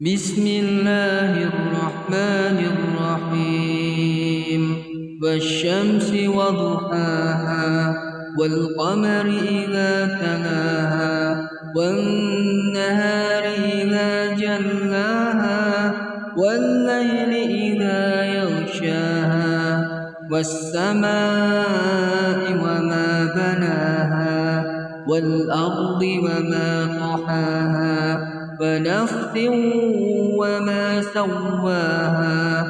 بسم الله الرحمن الرحيم والشمس وضحاها والقمر إذا تلاها والنهار إذا جلاها والليل إذا يغشاها والسماء وما بناها والأرض وما طحاها ونفس وما سواها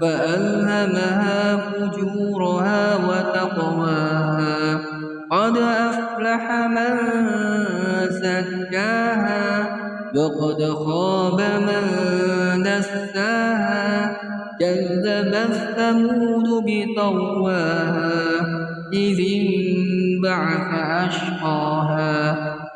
فألهمها فجورها وتقواها. قد أفلح من زكاها وقد خاب من دساها كذب الثمود بطواها إذ انبعث أشقاها.